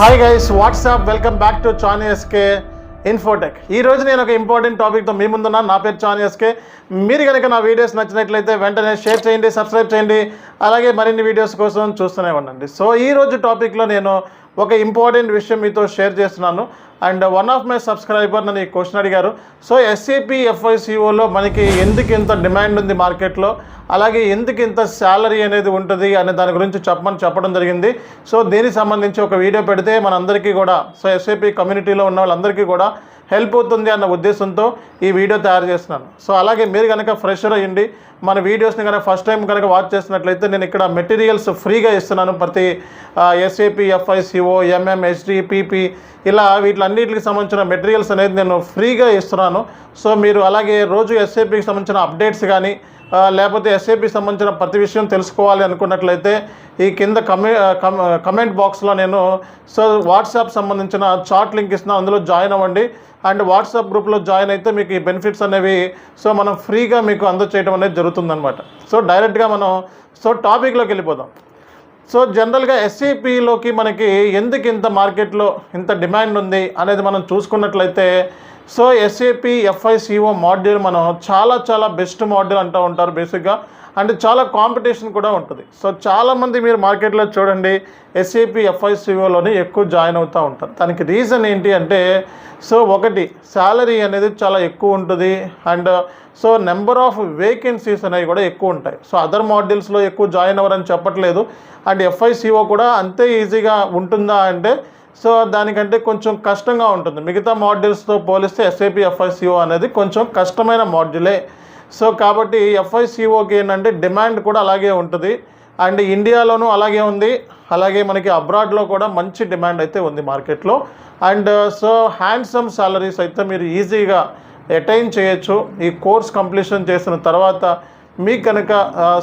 Hi guys what's up welcome back to చానియస్కే Infotech ఈ రోజు నేను ఒక ఇంపార్టెంట్ టాపిక్తో మీ ముందున్నా. నా పేరు చానియస్కే మీరు కనుక నా వీడియోస్ నచ్చినట్లయితే వెంటనే షేర్ చేయండి సబ్స్క్రైబ్ చేయండి. అలాగే మరిన్ని వీడియోస్ కోసం చూస్తూనే ఉండండి. సో ఈ రోజు టాపిక్లో నేను ఒక ఇంపార్టెంట్ విషయం మీతో షేర్ చేస్తున్నాను. And one of my subscriber నన్ను ఈ క్వశ్చన్ అడిగారు. సో ఎస్ఏపీ ఎఫ్ఐసిఓలో మనకి ఎందుకు ఇంత డిమాండ్ ఉంది మార్కెట్లో? అలాగే ఎందుకు ఇంత శాలరీ అనేది ఉంటుంది? అనే దాని గురించి చెప్పమని చెప్పడం జరిగింది. సో దీనికి సంబంధించి ఒక వీడియో పెడితే మనందరికీ కూడా సో ఎస్ఏపీ కమ్యూనిటీలో ఉన్న వాళ్ళందరికీ కూడా హెల్ప్ అవుతుంది అన్న ఉద్దేశంతో ఈ వీడియో తయారు చేస్తున్నాను. సో అలాగే మీరు కనుక ఫ్రెషర్ అయ్యండి మన వీడియోస్ని కనుక ఫస్ట్ టైం కనుక వాచ్ చేసినట్లయితే నేను ఇక్కడ మెటీరియల్స్ ఫ్రీగా ఇస్తున్నాను. ప్రతి SAP FICO MM HD PP ఇలా వీటిలన్నిటికి సంబంధించిన మెటీరియల్స్ అనేది నేను ఫ్రీగా ఇస్తున్నాను. సో మీరు అలాగే రోజు ఎస్ఏపికి సంబంధించిన అప్డేట్స్ కానీ లేకపోతే ఎస్ఏపి సంబంధించిన ప్రతి విషయం తెలుసుకోవాలి అనుకున్నట్లయితే ఈ కింద కమె కమెంట్ బాక్స్లో నేను సో వాట్సాప్ సంబంధించిన చాట్ లింక్ ఇస్తున్నాను అందులో జాయిన్ అవ్వండి. అండ్ వాట్సాప్ గ్రూప్లో జాయిన్ అయితే మీకు ఈ బెనిఫిట్స్ అనేవి సో మనం ఫ్రీగా మీకు అందచేయడం అనేది జరుగుతుంది. జరుగుతుందనమాట సో డైరెక్ట్గా మనం సో టాపిక్లోకి వెళ్ళిపోదాం. సో జనరల్గా ఎస్సీపీలోకి మనకి ఎందుకు ఇంత మార్కెట్లో ఇంత డిమాండ్ ఉంది అనేది మనం చూసుకున్నట్లయితే సో ఎస్ఏపి ఎఫ్ఐసిఓ మాడ్యూల్ మనం చాలా చాలా బెస్ట్ మాడ్యూల్ అంటూ ఉంటారు బేసిక్గా అండ్ చాలా కాంపిటీషన్ కూడా ఉంటుంది. సో చాలామంది మీరు మార్కెట్లో చూడండి ఎస్ఏపి ఎఫ్ఐసిఓలోనే ఎక్కువ జాయిన్ అవుతూ ఉంటారు. దానికి రీజన్ ఏంటి అంటే సో ఒకటి శాలరీ అనేది చాలా ఎక్కువ ఉంటుంది. And so number of vacancies అనేవి కూడా ఎక్కువ ఉంటాయి. సో అదర్ మాడ్యూల్స్లో ఎక్కువ జాయిన్ అవ్వరని చెప్పట్లేదు. అండ్ ఎఫ్ఐసిఓ కూడా అంతే ఈజీగా ఉంటుందా అంటే సో దానికంటే కొంచెం కష్టంగా ఉంటుంది. మిగతా మాడ్యూల్స్తో పోలిస్తే ఎస్ఏపి ఎఫ్ఐసిఓ అనేది కొంచెం కష్టమైన మాడ్యూలే సో కాబట్టి ఎఫ్ఐసిఓకి ఏంటంటే డిమాండ్ కూడా అలాగే ఉంటుంది. అండ్ ఇండియాలోనూ అలాగే ఉంది. అలాగే మనకి అబ్రాడ్లో కూడా మంచి డిమాండ్ అయితే ఉంది మార్కెట్లో. అండ్ సో హ్యాండ్సమ్ సాలరీస్ అయితే మీరు ఈజీగా అటైన్ చేయొచ్చు. ఈ కోర్స్ కంప్లీషన్ చేసిన తర్వాత మీకు కనుక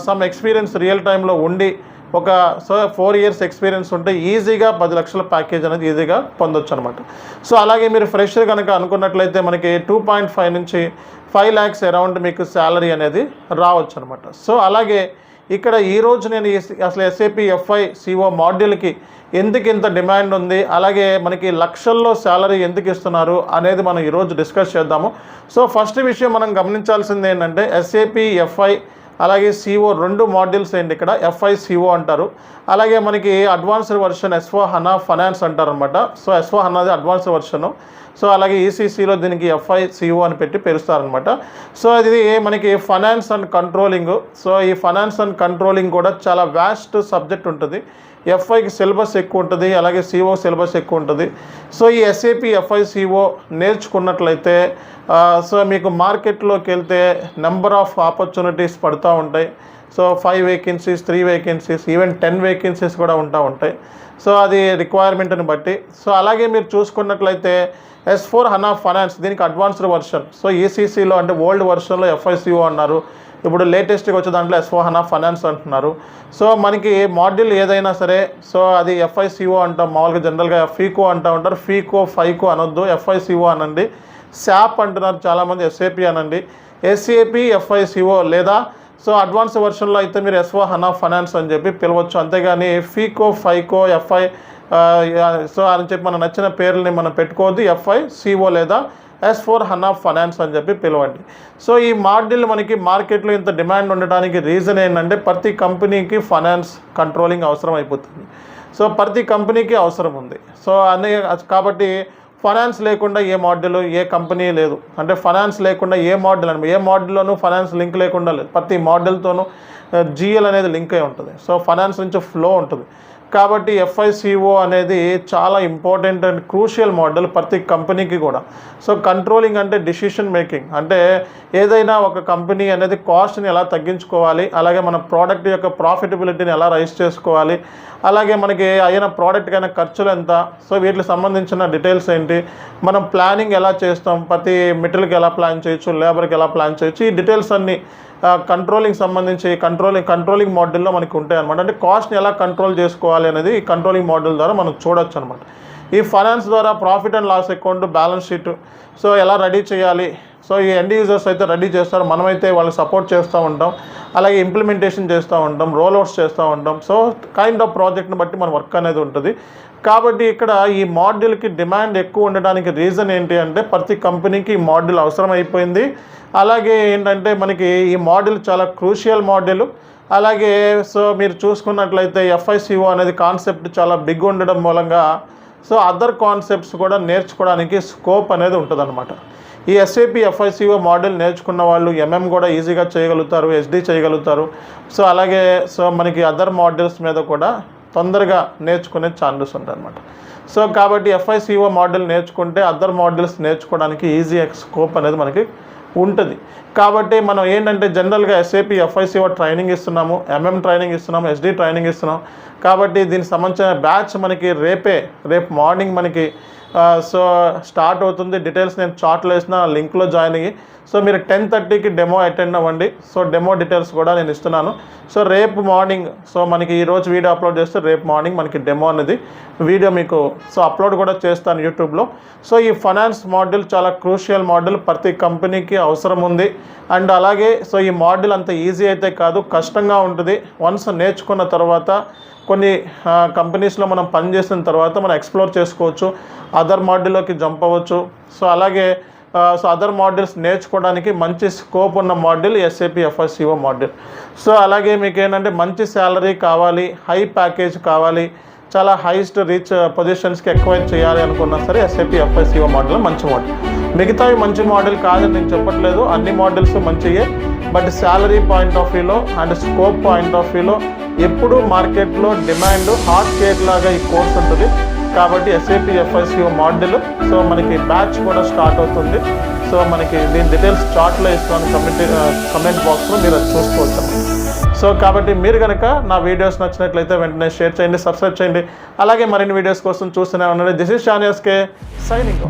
సమ్ ఎక్స్పీరియన్స్ రియల్ టైంలో ఉండి ఒక సో ఫోర్ ఇయర్స్ ఎక్స్పీరియన్స్ ఉంటే ఈజీగా పది లక్షల ప్యాకేజ్ అనేది ఈజీగా పొందొచ్చు అనమాట సో అలాగే మీరు ఫ్రెషర్ కనుక అనుకున్నట్లయితే మనకి టూ పాయింట్ ఫైవ్ నుంచి ఫైవ్ ల్యాక్స్ అరౌండ్ మీకు శాలరీ అనేది రావచ్చు అనమాట సో అలాగే ఇక్కడ ఈరోజు నేను ఈ- అసలు ఎస్ఏపి ఎఫ్ఐ సిఓ మాడ్యూల్కి ఎందుకు ఇంత డిమాండ్ ఉంది? అలాగే మనకి లక్షల్లో శాలరీ ఎందుకు ఇస్తున్నారు అనేది మనం ఈరోజు డిస్కస్ చేద్దాము. సో ఫస్ట్ విషయం మనం గమనించాల్సింది ఏంటంటే ఎస్ఏపి ఎఫ్ఐ అలాగే సిఓ రెండు మాడ్యూల్స్ ఏంటి ఇక్కడ? ఎఫ్ఐ సిఓ అంటారు. అలాగే మనకి advanced version SO HANA finance అంటారు అనమాట సో ఎస్ఓ హనాది అడ్వాన్స్డ్ వర్షను సో అలాగే ఈసీసీలో దీనికి ఎఫ్ఐ సిఓ అని పెట్టి పిలుస్తారనమాట సో ఇది మనకి ఫైనాన్స్ అండ్ కంట్రోలింగ్ సో ఈ ఫైనాన్స్ అండ్ కంట్రోలింగ్ కూడా చాలా వ్యాస్ట్ సబ్జెక్ట్ ఉంటుంది. ఎఫ్ఐకి సిలబస్ ఎక్కువ ఉంటుంది అలాగే సిఓ సిలబస్ ఎక్కువ ఉంటుంది. సో ఈ ఎస్ఏపి ఎఫ్ఐ సిఓ నేర్చుకున్నట్లయితే సో మీకు మార్కెట్లోకి వెళ్తే నెంబర్ ఆఫ్ ఆపర్చునిటీస్ పడుతూ ఉంటాయి. So five vacancies three vacancies even ten vacancies కూడా ఉంటా ఉంటాయి. సో అది రిక్వైర్మెంట్ని బట్టి. సో అలాగే మీరు చూసుకున్నట్లయితే ఎస్ ఫోర్ హనా ఫైనాన్స్ దీనికి అడ్వాన్స్డ్ వర్షన్ సో ఈసీసీలో అంటే ఓల్డ్ వర్షన్లో ఎఫ్ఐసిఓ అన్నారు. ఇప్పుడు లేటెస్ట్గా వచ్చే దాంట్లో ఎస్ఓ హనా ఫైనాన్స్ అంటున్నారు. సో మనకి మాడ్యూల్ ఏదైనా సరే సో అది ఎఫ్ఐసిఓ అంటాం. మామూలుగా జనరల్గా ఫీకో అంటూ ఉంటారు. ఫీకో ఫైకో అనొద్దు. ఎఫ్ఐసిఓ అనండి. శాప్ అంటున్నారు. చాలామంది ఎస్ఏపి అనండి. ఎస్ఏపి ఎఫ్ఐసిఓ లేదా సో అడ్వాన్స్ వర్షన్లో అయితే మీరు ఎస్ఓ హనా ఫైనాన్స్ అని చెప్పి పిలవచ్చు. అంతేగాని ఫీకో ఫైకో ఎఫ్ఐ సో అని చెప్పి మన నచ్చిన పేర్లని మనం పెట్టుకోవద్దు. ఎఫ్ఐ సిఓ లేదా ఎస్ ఫోర్ హనా ఫైనాన్స్ అని చెప్పి పిలవండి. సో ఈ మాడ్యూల్ మనకి మార్కెట్లో ఇంత డిమాండ్ ఉండడానికి రీజన్ ఏంటంటే ప్రతి కంపెనీకి ఫైనాన్స్ కంట్రోలింగ్ అవసరం అయిపోతుంది. సో ప్రతి కంపెనీకి అవసరం ఉంది. సో అనే కాబట్టి ఫైనాన్స్ లేకుండా ఏ మోడల్ ఏ కంపెనీ లేదు. అంటే ఫైనాన్స్ లేకుండా ఏ మోడల్ అని ఏ మోడల్లోనూ ఫైనాన్స్ లింక్ లేకుండా లేదు. ప్రతి మోడల్తోనూ జిఎల్ అనేది లింక్ అయి ఉంటుంది. సో ఫైనాన్స్ నుంచి ఫ్లో ఉంటుంది. కాబట్టి ఎఫ్ఐసిఓ అనేది చాలా ఇంపార్టెంట్ అండ్ క్రూషియల్ మోడల్ ప్రతి కంపెనీకి కూడా. సో కంట్రోలింగ్ అంటే డిసిషన్ మేకింగ్ అంటే ఏదైనా ఒక కంపెనీ అనేది కాస్ట్ని ఎలా తగ్గించుకోవాలి అలాగే మన ప్రోడక్ట్ యొక్క ప్రాఫిటబిలిటీని ఎలా రైస్ చేసుకోవాలి అలాగే మనకి అయిన ప్రోడక్ట్ కైనా ఖర్చులు ఎంత సో వీటికి సంబంధించిన డీటెయిల్స్ ఏంటి మనం ప్లానింగ్ ఎలా చేస్తాం ప్రతి మెటీరియల్కి ఎలా ప్లాన్ చేయొచ్చు లేబర్కి ఎలా ప్లాన్ చేయొచ్చు ఈ డీటెయిల్స్ అన్నీ కంట్రోలింగ్ సంబంధించి కంట్రోలింగ్ కంట్రోలింగ్ మోడల్లో మనకి ఉంటాయి అనమాట అంటే కాస్ట్ని ఎలా కంట్రోల్ చేసుకోవాలి అనేది ఈ కంట్రోలింగ్ మోడల్ ద్వారా మనం చూడొచ్చు అనమాట ఈ ఫైనాన్స్ ద్వారా profit and loss account balance sheet so ఎలా రెడీ చేయాలి? సో ఈ ఎండ్ యూజర్స్ అయితే రెడీ చేస్తారు. మనమైతే వాళ్ళకి సపోర్ట్ చేస్తూ ఉంటాం. అలాగే ఇంప్లిమెంటేషన్ చేస్తూ ఉంటాం. రోల్ అవుట్స్ చేస్తూ ఉంటాం. సో కైండ్ ఆఫ్ ప్రాజెక్ట్ని బట్టి మన వర్క్ అనేది ఉంటుంది. కాబట్టి ఇక్కడ ఈ మాడ్యూల్కి డిమాండ్ ఎక్కువ ఉండడానికి రీజన్ ఏంటి అంటే ప్రతి కంపెనీకి ఈ మాడ్యూల్ అవసరం అయిపోయింది. అలాగే ఏంటంటే మనకి ఈ మాడ్యూల్ చాలా క్రూషియల్ మాడ్యూల్. అలాగే సో మీరు చూసుకున్నట్లయితే ఎఫ్ఐసిఓ అనేది కాన్సెప్ట్ చాలా బిగ్ ఉండడం మూలంగా సో అదర్ కాన్సెప్ట్స్ కూడా నేర్చుకోవడానికి స్కోప్ అనేది ఉంటుందన్నమాట. ఈ ఎస్ఏపి ఎఫ్ఐసిఓ మోడల్ నేర్చుకున్న వాళ్ళు ఎంఎం కూడా ఈజీగా చేయగలుగుతారు ఎస్డి చేయగలుగుతారు. సో అలాగే సో మనకి అదర్ మోడల్స్ మీద కూడా తొందరగా నేర్చుకునే ఛాన్సెస్ ఉంటాయి అనమాట సో కాబట్టి ఎఫ్ఐసిఓ మోడల్ నేర్చుకుంటే అదర్ మోడల్స్ నేర్చుకోవడానికి ఈజీ స్కోప్ అనేది మనకి ఉంటుంది. కాబట్టి మనం ఏంటంటే జనరల్గా ఎస్ఏపీ ఎఫ్ఐసిఓ ట్రైనింగ్ ఇస్తున్నాము ఎంఎం ట్రైనింగ్ ఇస్తున్నాము ఎస్డి ట్రైనింగ్ ఇస్తున్నాం కాబట్టి దీనికి సంబంధించిన బ్యాచ్ మనకి రేపే రేపు మార్నింగ్ మనకి సో స్టార్ట్ అవుతుంది. డీటెయిల్స్ నేను చాట్లో వేసిన లింక్లో జాయిన్ అయ్యి. సో మీరు టెన్ థర్టీకి డెమో అటెండ్ అవ్వండి. సో డెమో డీటెయిల్స్ కూడా నేను ఇస్తున్నాను. సో రేపు మార్నింగ్ సో మనకి ఈరోజు వీడియో అప్లోడ్ చేస్తే రేపు మార్నింగ్ మనకి డెమో అనేది వీడియో మీకు సో అప్లోడ్ కూడా చేస్తాను యూట్యూబ్లో. సో ఈ ఫైనాన్స్ మోడల్ చాలా క్రూషియల్ మోడల్ ప్రతి కంపెనీకి అవసరం ఉంది. అండ్ అలాగే సో ఈ మోడల్ అంత ఈజీ అయితే కాదు కష్టంగా ఉంటుంది. వన్స్ నేర్చుకున్న తర్వాత కొన్ని కంపెనీస్లో మనం పని చేసిన తర్వాత మనం ఎక్స్ప్లోర్ చేసుకోవచ్చు అదర్ మాడ్యూల్లోకి జంప్ అవ్వచ్చు. సో అలాగే సో అదర్ మోడల్స్ నేర్చుకోవడానికి మంచి స్కోప్ ఉన్న module SAP FSCO module so అలాగే మీకు ఏంటంటే మంచి శాలరీ కావాలి హై ప్యాకేజ్ కావాలి చాలా హైయెస్ట్ రీచ్ పొజిషన్స్కి ఎక్కువ చేయాలి అనుకున్నా సరే ఎస్ఏపి ఎఫ్ఎస్సిఓ మాడ్యూల్ మంచి మోడల్ మిగతావి మంచి మోడల్ కాదని నేను చెప్పట్లేదు. అన్ని మోడల్స్ మంచియే. బట్ శాలరీ పాయింట్ ఆఫ్ వ్యూలో అండ్ స్కోప్ పాయింట్ ఆఫ్ వ్యూలో ఎప్పుడు మార్కెట్లో డిమాండ్ హాట్ కేక్ లాగా ఈ కోర్స్ ఉంటుంది. కాబట్టి ఎస్ఏపి ఎఫ్ఎస్యు మోడల్ సో మనకి బ్యాచ్ కూడా స్టార్ట్ అవుతుంది. సో మనకి దీని డీటెయిల్స్ చార్ట్లో ఇస్తాను. కమెంట్ కమెంట్ బాక్స్లో మీరు అది చూసుకోవచ్చు. సో కాబట్టి మీరు కనుక నా వీడియోస్ నచ్చినట్లయితే వెంటనే షేర్ చేయండి సబ్స్క్రైబ్ చేయండి. అలాగే మరిన్ని వీడియోస్ కోసం చూస్తూనే ఉండండి. This is షానియస్కే signing